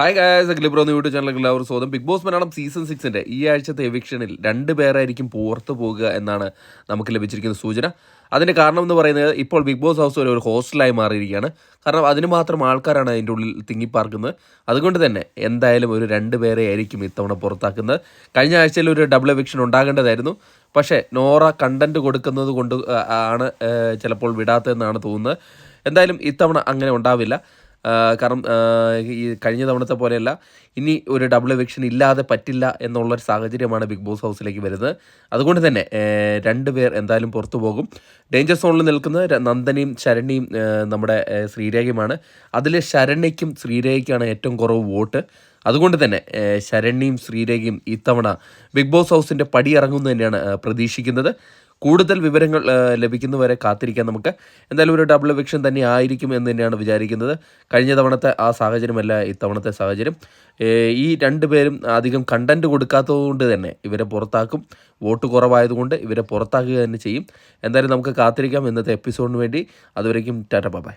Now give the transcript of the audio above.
Hi guys ഗ്ലിബ്രോ എന്ന YouTube ചാനലിൽ എല്ലാവരും സ്വാഗതം. ബിഗ് ബോസ് മലയാളം സീസൺ സിക്സിന്റെ ഈ ആഴ്ചത്തെ എവിക്ഷനിൽ രണ്ട് പേരായിരിക്കും പുറത്തു പോകുക എന്നാണ് നമുക്ക് ലഭിച്ചിരിക്കുന്ന സൂചന. അതിന്റെ കാരണം എന്ന് പറയുന്നത് ഇപ്പോൾ ബിഗ് ബോസ് ഹൗസ് ഒരു ഹോസ്റ്റലായി മാറിയിരിക്കുകയാണ്. കാരണം അതിന് മാത്രം ആൾക്കാരാണ് അതിന്റെ ഉള്ളിൽ തിങ്ങിപ്പാർക്കുന്നത്. അതുകൊണ്ട് തന്നെ എന്തായാലും ഒരു രണ്ട് പേരെ ആയിരിക്കും ഇത്തവണ പുറത്താക്കുന്നത്. കഴിഞ്ഞ ആഴ്ചയിൽ ഒരു ഡബിൾ എവിക്ഷൻ ഉണ്ടാകേണ്ടതായിരുന്നു. പക്ഷേ നോറ കണ്ടന്റ് കൊടുക്കുന്നത് കൊണ്ട് ആണ് ചിലപ്പോൾ വിടാത്തതെന്നാണ് തോന്നുന്നത്. എന്തായാലും ഇത്തവണ അങ്ങനെ ഉണ്ടാവില്ല. കാരണം ഈ കഴിഞ്ഞ തവണത്തെ പോലെയല്ല ഇനി ഒരു ഡബിൾ എവിക്ഷൻ ഇല്ലാതെ പറ്റില്ല എന്നുള്ളൊരു സാഹചര്യമാണ് ബിഗ് ബോസ് ഹൗസിലേക്ക് വരുന്നത്. അതുകൊണ്ട് തന്നെ രണ്ട് പേർ എന്തായാലും പുറത്തു പോകും. ഡേഞ്ചർ സോണിൽ നിൽക്കുന്ന നന്ദനിയും ശരണ്യയും നമ്മുടെ ശ്രീരേഖയുമാണ്. അതിൽ ശരണ്യയ്ക്കും ശ്രീരേഖയ്ക്കാണ് ഏറ്റവും കുറവ് വോട്ട്. അതുകൊണ്ട് തന്നെ ശരണ്യും ശ്രീരേഖയും ഇത്തവണ ബിഗ് ബോസ് ഹൗസിന്റെ പടി ഇറങ്ങുന്നു തന്നെയാണ് പ്രതീക്ഷിക്കുന്നത്. കൂടുതൽ വിവരങ്ങൾ ലഭിക്കുന്നവരെ കാത്തിരിക്കാം നമുക്ക്. എന്തായാലും ഒരു ഡബിൾ എവിക്ഷൻ തന്നെ ആയിരിക്കും എന്ന് തന്നെയാണ് വിചാരിക്കുന്നത്. കഴിഞ്ഞ തവണത്തെ ആ സാഹചര്യമല്ല ഇത്തവണത്തെ സാഹചര്യം. ഈ രണ്ട് പേരും അധികം കണ്ടന്റ് കൊടുക്കാത്തതുകൊണ്ട് തന്നെ ഇവരെ പുറത്താക്കും. വോട്ട് കുറവായതുകൊണ്ട് ഇവരെ പുറത്താക്കുക തന്നെ ചെയ്യും. എന്തായാലും നമുക്ക് കാത്തിരിക്കാം ഇന്നത്തെ എപ്പിസോഡിന് വേണ്ടി. അതുവരേക്കും ടാറ്റ ബൈ.